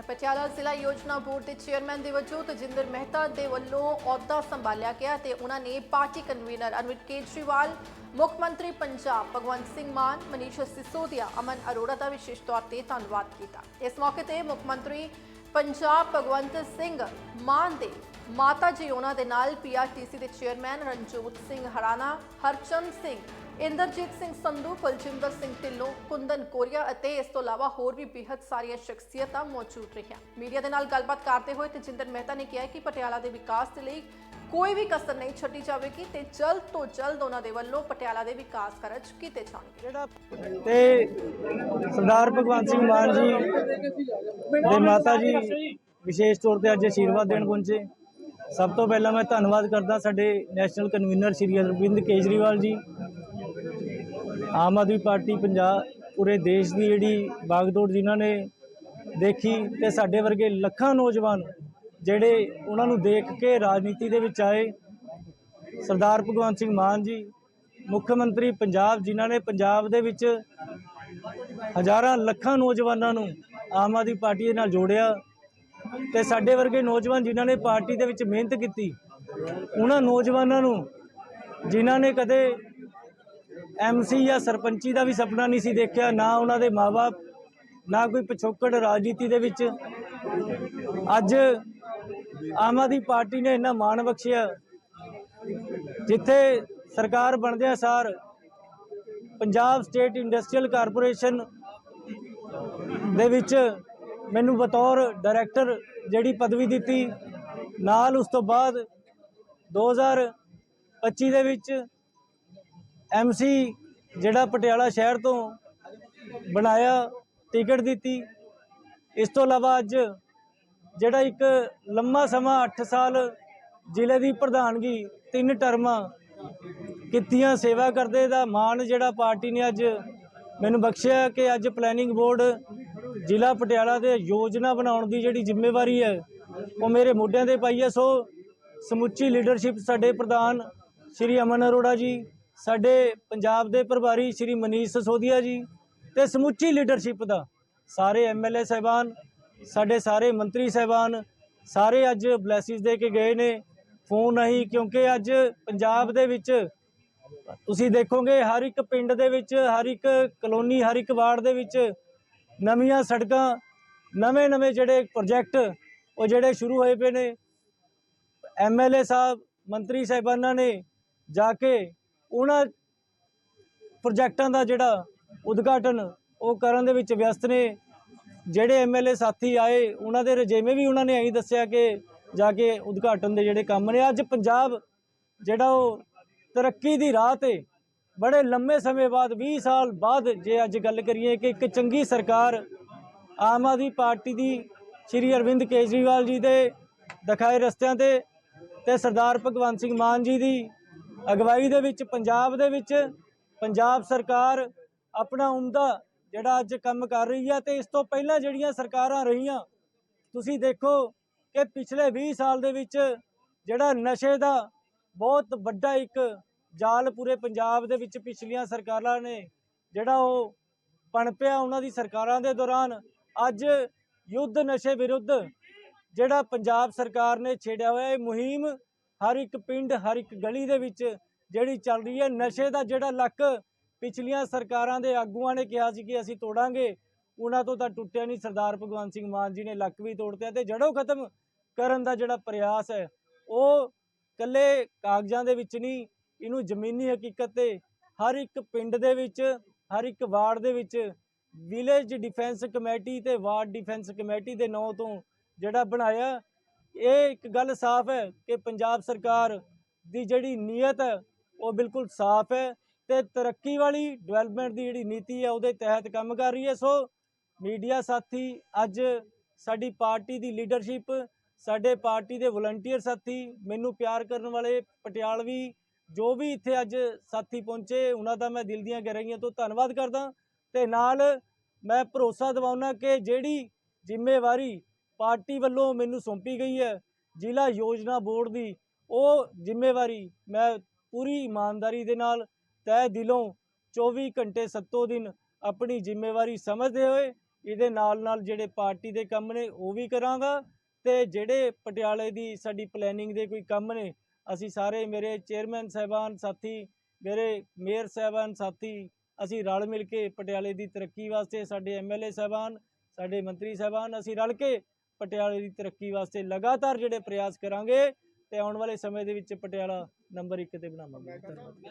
ਤਾਂ ਪਟਿਆਲਾ ਜ਼ਿਲ੍ਹਾ ਯੋਜਨਾ ਬੋਰਡ ਦੇ ਚੇਅਰਮੈਨ ਦੇ ਵਜੋਂ ਤਜਿੰਦਰ ਮਹਿਤਾ ਦੇ ਵੱਲੋਂ ਅਹੁਦਾ ਸੰਭਾਲਿਆ ਗਿਆ ਤੇ ਉਹਨਾਂ ਨੇ ਪਾਰਟੀ ਕਨਵੀਨਰ ਅਰਵਿੰਦ ਕੇਜਰੀਵਾਲ, ਮੁੱਖ ਮੰਤਰੀ ਪੰਜਾਬ ਭਗਵੰਤ ਸਿੰਘ ਮਾਨ, ਮਨੀਸ਼ ਸਿਸੋਦੀਆ, ਅਮਨ ਅਰੋੜਾ ਦਾ ਵਿਸ਼ੇਸ਼ ਤੌਰ ਤੇ ਧੰਨਵਾਦ ਕੀਤਾ। ਇਸ ਮੌਕੇ ਤੇ ਮੁੱਖ ਮੰਤਰੀ ਪੰਜਾਬ ਭਗਵੰਤ ਸਿੰਘ ਮਾਨ ਦੇ ਮਾਤਾ ਜੀ ਉਹਨਾਂ ਦੇ ਨਾਲ ਪੀਆਰਟੀਸੀ ਦੇ ਚੇਅਰਮੈਨ ਰਣਜੋਤ ਸਿੰਘ ਹਰਾਣਾ, ਹਰਚੰਦ ਸਿੰਘ ਇੰਦਰਜੀਤ ਸਿੰਘ ਸੰਧੂ ਕੁਲਜਿੰਦਰ ਸਿੰਘ ਢਿੱਲੋਂ ਕੁੰਦਨ ਕੋਰੀਆ ਅਤੇ ਇਸ ਤੋਂ ਇਲਾਵਾ ਹੋਰ ਵੀ ਬੇहद ਸਾਰੀਆਂ ਸ਼ਖਸੀਅਤਾਂ ਮੌਜੂਦ ਰਹੀਆਂ। ਮੀਡੀਆ ਦੇ ਨਾਲ ਗੱਲਬਾਤ ਕਰਦੇ ਹੋਏ ਤਜਿੰਦਰ ਮਹਿਤਾ ਨੇ ਕਿਹਾ ਕਿ ਪਟਿਆਲਾ ਦੇ ਵਿਕਾਸ ਦੇ ਲਈ ਕੋਈ ਵੀ ਕਸਰ ਨਹੀਂ ਛੱਡੀ ਜਾਵੇਗੀ ਤੇ ਜਲਦ ਤੋਂ ਜਲਦ ਉਹਨਾਂ ਦੇ ਵੱਲੋਂ ਪਟਿਆਲਾ ਦੇ ਵਿਕਾਸ ਕਾਰਜ ਕੀਤੇ ਜਾਣਗੇ। ਜਿਹੜਾ ਤੇ ਸਰਦਾਰ ਭਗਵੰਤ ਸਿੰਘ ਮਾਨ ਜੀ ਦੇ ਮਾਤਾ ਜੀ ਵਿਸ਼ੇਸ਼ ਤੌਰ ਤੇ ਅੱਜ ਆਸ਼ੀਰਵਾਦ ਦੇਣ ਪਹੁੰਚੇ। ਸਭ ਤੋਂ ਪਹਿਲਾਂ ਮੈਂ ਧੰਨਵਾਦ ਕਰਦਾ ਸਾਡੇ national convener Shri Arvind Kejriwal ji Aam Aadmi party Punjab, ਪੂਰੇ ਦੇਸ਼ ਦੀ ਜਿਹੜੀ ਬਾਗਦੌੜ ਜਿਨ੍ਹਾਂ ਨੇ ਦੇਖੀ ਤੇ ਸਾਡੇ ਵਰਗੇ ਲੱਖਾਂ ਨੌਜਵਾਨ ਜਿਹੜੇ ਉਹਨਾਂ ਨੂੰ ਦੇਖ ਕੇ ਰਾਜਨੀਤੀ ਦੇ ਵਿੱਚ ਆਏ, ਸਰਦਾਰ ਭਗਵੰਤ ਸਿੰਘ ਮਾਨ ਜੀ, ਮੁੱਖ ਮੰਤਰੀ ਪੰਜਾਬ ਜਿਨ੍ਹਾਂ ਨੇ ਪੰਜਾਬ ਦੇ ਵਿੱਚ ਹਜ਼ਾਰਾਂ ਲੱਖਾਂ ਨੌਜਵਾਨਾਂ ਨੂੰ ਆਮ ਆਦਮੀ ਪਾਰਟੀ ਦੇ ਨਾਲ ਜੋੜਿਆ ਤੇ ਸਾਡੇ ਵਰਗੇ ਨੌਜਵਾਨ ਜਿਨ੍ਹਾਂ ਨੇ ਪਾਰਟੀ ਦੇ ਵਿੱਚ ਮਿਹਨਤ ਕੀਤੀ, ਉਹਨਾਂ ਨੌਜਵਾਨਾਂ ਨੂੰ ਜਿਨ੍ਹਾਂ ਨੇ ਕਦੇ ਐਮਸੀ ਜਾਂ ਸਰਪੰਚੀ ਦਾ ਵੀ ਸੁਪਨਾ ਨਹੀਂ ਸੀ ਦੇਖਿਆ, ਨਾ ਉਹਨਾਂ ਦੇ ਮਾਪੇ ਨਾ ਕੋਈ ਪਿਛੋਕੜ ਰਾਜਨੀਤੀ ਦੇ ਵਿੱਚ। ਅੱਜ ਆਮ ਆਦਮੀ ਪਾਰਟੀ ਨੇ ਇੰਨਾ ਮਾਣ ਬਖਸ਼ਿਆ, ਜਿੱਥੇ ਸਰਕਾਰ ਬਣਦਿਆਂ ਸਾਰ, ਪੰਜਾਬ ਸਟੇਟ ਇੰਡਸਟਰੀਅਲ ਕਾਰਪੋਰੇਸ਼ਨ ਦੇ ਵਿੱਚ ਮੈਨੂੰ ਬਤੌਰ ਡਾਇਰੈਕਟਰ ਜਿਹੜੀ ਪਦਵੀ ਦਿੱਤੀ, ਨਾਲ ਉਸ ਤੋਂ ਬਾਅਦ 2025 ਦੇ ਵਿੱਚ ਐਮਸੀ ਜਿਹੜਾ ਪਟਿਆਲਾ ਸ਼ਹਿਰ ਤੋਂ ਬਣਾਇਆ ਟਿਕਟ ਦਿੱਤੀ। ਇਸ ਤੋਂ ਇਲਾਵਾ ਅੱਜ ਜਿਹੜਾ ਇੱਕ ਲੰਮਾ ਸਮਾਂ 8 ਸਾਲ ਜ਼ਿਲ੍ਹੇ ਦੀ ਪ੍ਰਧਾਨਗੀ, ਤਿੰਨ ਟਰਮਾਂ ਕੀਤੀਆਂ ਸੇਵਾ ਕਰਦੇ ਦਾ ਮਾਣ ਜਿਹੜਾ ਪਾਰਟੀ ਨੇ ਅੱਜ ਮੈਨੂੰ ਬਖਸ਼ਿਆ ਕਿ ਅੱਜ ਪਲੈਨਿੰਗ ਬੋਰਡ ਜ਼ਿਲ੍ਹਾ ਪਟਿਆਲਾ ਦੇ ਯੋਜਨਾ ਬਣਾਉਣ ਦੀ ਜਿਹੜੀ ਜ਼ਿੰਮੇਵਾਰੀ ਹੈ, ਉਹ ਮੇਰੇ ਮੋਢਿਆਂ ਤੇ ਪਾਈ ਹੈ। ਸੋ ਸਮੁੱਚੀ ਲੀਡਰਸ਼ਿਪ ਸਾਡੇ ਪ੍ਰਧਾਨ ਸ਼੍ਰੀ ਅਮਨ ਅਰੋੜਾ ਜੀ ਸਾਡੇ ਪੰਜਾਬ ਦੇ ਪ੍ਰਭਾਰੀ ਸ਼੍ਰੀ ਮਨੀਸ਼ ਸਸੋਦੀਆ ਜੀ ਤੇ ਸਮੁੱਚੀ ਲੀਡਰਸ਼ਿਪ ਦਾ ਸਾਰੇ ਐਮਐਲਏ ਸਹਿਬਾਨ, ਸਾਡੇ ਸਾਰੇ ਮੰਤਰੀ ਸਹਿਬਾਨ, ਸਾਰੇ ਅੱਜ ਬਲੇਸਿਸ ਦੇ ਕੇ ਗਏ ਨੇ। ਫੋਨ ਨਹੀਂ, ਕਿਉਂਕਿ ਅੱਜ ਪੰਜਾਬ ਦੇ ਵਿੱਚ ਤੁਸੀਂ ਦੇਖੋਗੇ ਹਰ ਇੱਕ ਪਿੰਡ ਦੇ ਵਿੱਚ, ਹਰ ਇੱਕ ਕਲੋਨੀ, ਹਰ ਇੱਕ ਵਾਰਡ ਦੇ ਵਿੱਚ ਨਵੀਆਂ ਸੜਕਾਂ ਨਵੇਂ ਨਵੇਂ ਜਿਹੜੇ ਪ੍ਰੋਜੈਕਟ ਉਹ ਜਿਹੜੇ ਸ਼ੁਰੂ ਹੋਏ ਪਏ ਨੇ। ਐਮਐਲਏ ਸਾਹਿਬ, ਮੰਤਰੀ ਸਾਹਿਬਾਨਾਂ ਨੇ ਜਾ ਕੇ ਉਹਨਾਂ ਪ੍ਰੋਜੈਕਟਾਂ ਦਾ ਜਿਹੜਾ ਉਦਘਾਟਨ ਉਹ ਕਰਨ ਦੇ ਵਿੱਚ ਵਿਅਸਤ ਨੇ। ਜਿਹੜੇ ਐਮਐਲਏ ਸਾਥੀ ਆਏ, ਉਹਨਾਂ ਦੇ ਰਜੇਵੇਂ ਵੀ ਉਹਨਾਂ ਨੇ ਐਂ ਦੱਸਿਆ ਕਿ ਜਾ ਕੇ ਉਦਘਾਟਨ ਦੇ ਜਿਹੜੇ ਕੰਮ ਨੇ। ਅੱਜ ਪੰਜਾਬ ਜਿਹੜਾ ਉਹ ਤਰੱਕੀ ਦੀ ਰਾਹ ਤੇ ਬੜੇ ਲੰਮੇ ਸਮੇਂ ਬਾਅਦ 20 ਸਾਲ ਬਾਅਦ ਜੇ ਅੱਜ ਗੱਲ ਕਰੀਏ ਕਿ ਇੱਕ ਚੰਗੀ ਸਰਕਾਰ ਆਮ ਆਦਮੀ ਪਾਰਟੀ ਦੀ ਸ਼੍ਰੀ ਅਰਵਿੰਦ ਕੇਜਰੀਵਾਲ ਜੀ ਦੇ ਦਿਖਾਏ ਰਸਤਿਆਂ ਤੇ ਤੇ ਸਰਦਾਰ ਭਗਵੰਤ ਸਿੰਘ ਮਾਨ ਜੀ ਦੀ ਅਗਵਾਈ ਦੇ ਵਿੱਚ, ਪੰਜਾਬ ਦੇ ਵਿੱਚ ਪੰਜਾਬ ਸਰਕਾਰ ਆਪਣਾ ਉਮਦਾ ਜਿਹੜਾ ਅੱਜ ਕੰਮ ਕਰ ਰਹੀ ਹੈ ਤੇ ਇਸ ਤੋਂ ਪਹਿਲਾਂ ਜਿਹੜੀਆਂ ਸਰਕਾਰਾਂ ਰਹੀਆਂ, ਤੁਸੀਂ ਦੇਖੋ ਕਿ ਪਿਛਲੇ 20 ਸਾਲ ਦੇ ਵਿੱਚ ਜਿਹੜਾ ਨਸ਼ੇ ਦਾ ਬਹੁਤ ਵੱਡਾ ਇੱਕ ਜਾਲ ਪੂਰੇ ਪੰਜਾਬ ਦੇ ਵਿੱਚ ਪਿਛਲੀਆਂ ਸਰਕਾਰਾਂ ਨੇ ਜਿਹੜਾ ਉਹ ਪਣਪਿਆ ਉਹਨਾਂ ਦੀ ਸਰਕਾਰਾਂ ਦੇ ਦੌਰਾਨ, ਅੱਜ ਯੁੱਧ ਨਸ਼ੇ ਵਿਰੁੱਧ ਜਿਹੜਾ ਪੰਜਾਬ ਸਰਕਾਰ ਨੇ ਛੇੜਿਆ ਹੋਇਆ, ਇਹ ਮੁਹਿੰਮ ਹਰ ਇੱਕ ਪਿੰਡ, ਹਰ ਇੱਕ ਗਲੀ ਦੇ ਵਿੱਚ ਜਿਹੜੀ ਚੱਲ ਰਹੀ ਹੈ, ਨਸ਼ੇ ਦਾ ਜਿਹੜਾ ਲੱਕ ਪਿਛਲੀਆਂ ਸਰਕਾਰਾਂ ਦੇ ਆਗੂਆਂ ਨੇ ਕਿਹਾ ਸੀ ਕਿ ਅਸੀਂ ਤੋੜਾਂਗੇ, ਉਹਨਾਂ ਤੋਂ ਤਾਂ ਟੁੱਟਿਆ ਨਹੀਂ ਸਰਦਾਰ ਭਗਵੰਤ ਸਿੰਘ ਮਾਨ ਜੀ ਨੇ ਲੱਕ ਵੀ ਤੋੜਤਿਆ ਤੇ ਜੜੋਂ ਖਤਮ ਕਰਨ ਦਾ ਜਿਹੜਾ ਪ੍ਰਯਾਸ ਹੈ, ਉਹ ਕੱਲੇ ਕਾਗਜ਼ਾਂ ਦੇ ਵਿੱਚ ਨਹੀਂ, ਇਹਨੂੰ ਜ਼ਮੀਨੀ ਹਕੀਕਤ ਤੇ ਹਰ ਇੱਕ ਪਿੰਡ ਦੇ ਵਿੱਚ, ਹਰ ਇੱਕ ਵਾਰਡ ਦੇ ਵਿੱਚ ਵਿਲੇਜ ਡਿਫੈਂਸ ਕਮੇਟੀ ਤੇ ਵਾਰਡ ਡਿਫੈਂਸ ਕਮੇਟੀ ਦੇ ਨਾਂ ਤੋਂ ਜਿਹੜਾ ਬਣਾਇਆ ਇਹ ਇੱਕ ਗੱਲ ਸਾਫ਼ ਹੈ ਕਿ ਪੰਜਾਬ ਸਰਕਾਰ ਦੀ ਜਿਹੜੀ ਨੀਅਤ ਹੈ, ਉਹ ਬਿਲਕੁਲ ਸਾਫ਼ ਹੈ ਤੇ ਤਰੱਕੀ ਵਾਲੀ ਡਿਵੈਲਪਮੈਂਟ ਦੀ ਜਿਹੜੀ ਨੀਤੀ ਹੈ, ਉਹਦੇ ਤਹਿਤ ਕੰਮ ਕਰ ਰਹੀ ਹੈ। ਸੋ ਮੀਡੀਆ ਸਾਥੀ, ਅੱਜ ਸਾਡੀ ਪਾਰਟੀ ਦੀ ਲੀਡਰਸ਼ਿਪ ਸਾਡੇ ਪਾਰਟੀ ਦੇ ਵਲੰਟੀਅਰ ਸਾਥੀ, ਮੈਨੂੰ ਪਿਆਰ ਕਰਨ ਵਾਲੇ ਪਟਿਆਲਵੀ ਜੋ ਵੀ ਇੱਥੇ ਅੱਜ ਸਾਥੀ ਪਹੁੰਚੇ, ਉਹਨਾਂ ਦਾ ਮੈਂ ਦਿਲ ਦੀਆਂ ਗਹਿਰਾਈਆਂ ਤੋਂ ਧੰਨਵਾਦ ਕਰਦਾ। ਤੇ ਨਾਲ ਮੈਂ ਭਰੋਸਾ ਦਿਵਾਉਣਾ ਕਿ ਜਿਹੜੀ ਜ਼ਿੰਮੇਵਾਰੀ ਪਾਰਟੀ ਵੱਲੋਂ ਮੈਨੂੰ ਸੌਂਪੀ ਗਈ ਹੈ। ਜ਼ਿਲ੍ਹਾ ਯੋਜਨਾ ਬੋਰਡ ਦੀ ਉਹ ਜ਼ਿੰਮੇਵਾਰੀ ਮੈਂ ਪੂਰੀ ਇਮਾਨਦਾਰੀ ਦੇ ਨਾਲ ਤਹਿ ਦਿਲੋਂ 24 ਘੰਟੇ ਸੱਤੋ ਦਿਨ ਆਪਣੀ ਜ਼ਿੰਮੇਵਾਰੀ ਸਮਝਦੇ ਹੋਏ ਇਹਦੇ ਨਾਲ ਨਾਲ ਜਿਹੜੇ ਪਾਰਟੀ ਦੇ ਕੰਮ ਨੇ ਉਹ ਵੀ ਕਰਾਂਗਾ ਤੇ ਜਿਹੜੇ ਪਟਿਆਲੇ ਦੀ ਸਾਡੀ ਪਲੈਨਿੰਗ ਦੇ ਕੋਈ ਕੰਮ ਨੇ, ਅਸੀਂ ਸਾਰੇ ਮੇਰੇ ਚੇਅਰਮੈਨ ਸਾਹਿਬਾਨ, ਸਾਥੀ, ਮੇਰੇ ਮੇਅਰ ਸਾਹਿਬਾਨ, ਸਾਥੀ, ਅਸੀਂ ਰਲ ਮਿਲ ਕੇ ਪਟਿਆਲੇ ਦੀ ਤਰੱਕੀ ਵਾਸਤੇ ਸਾਡੇ ਐਮਐਲਏ ਸਾਹਿਬਾਨ, ਸਾਡੇ ਮੰਤਰੀ ਸਾਹਿਬਾਨ, ਅਸੀਂ ਰਲ ਕੇ ਪਟਿਆਲੇ ਦੀ ਤਰੱਕੀ ਵਾਸਤੇ ਲਗਾਤਾਰ ਜਿਹੜੇ ਪ੍ਰਯਾਸ ਕਰਾਂਗੇ ਤੇ ਆਉਣ ਵਾਲੇ ਸਮੇਂ ਦੇ ਵਿੱਚ ਪਟਿਆਲਾ ਨੰਬਰ 1 ਤੇ ਬਣਾਵਾਂਗੇ। ਧੰਨਵਾਦ।